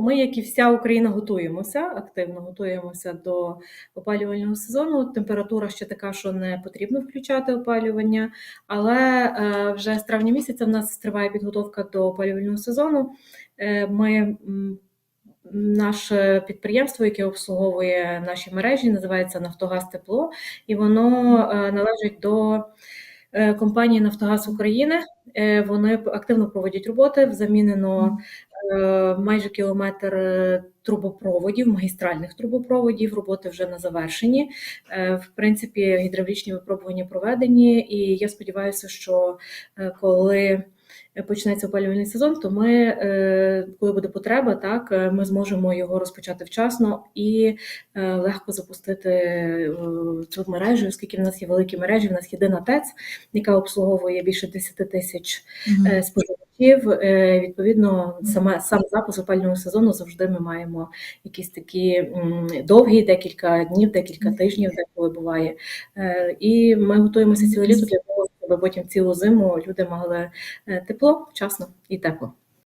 Ми, як і вся Україна, готуємося, активно готуємося до опалювального сезону. Температура ще така, що не потрібно включати опалювання, але е, вже з травня місяця в нас триває підготовка до опалювального сезону. Е, Ми Наше підприємство, яке обслуговує наші мережі, називається Нафтогаз Тепло, і воно е, належить до компанії Нафтогаз України. Вони активно проводять роботи. Замінено майже кілометр е, трубопроводів, магістральних трубопроводів. Роботи вже на завершенні. Е, В принципі, гідравлічні випробування проведені, і я сподіваюся, що е, коли почнеться опалювальний сезон, то ми, е, коли буде потреба, так е, ми зможемо його розпочати вчасно і е, легко запустити е, цю мережу, оскільки в нас є великі мережі. В нас єдина ТЕЦ, яка обслуговує більше 10 тисяч е, споживачів. Е, Відповідно, саме сам запуск опального сезону завжди ми маємо якісь такі довгі, декілька днів, декілька тижнів, деколи буває. Е, І ми готуємося ціле літо для того, щоб потім цілу зиму люди мали е, тепло, вчасно і тепло.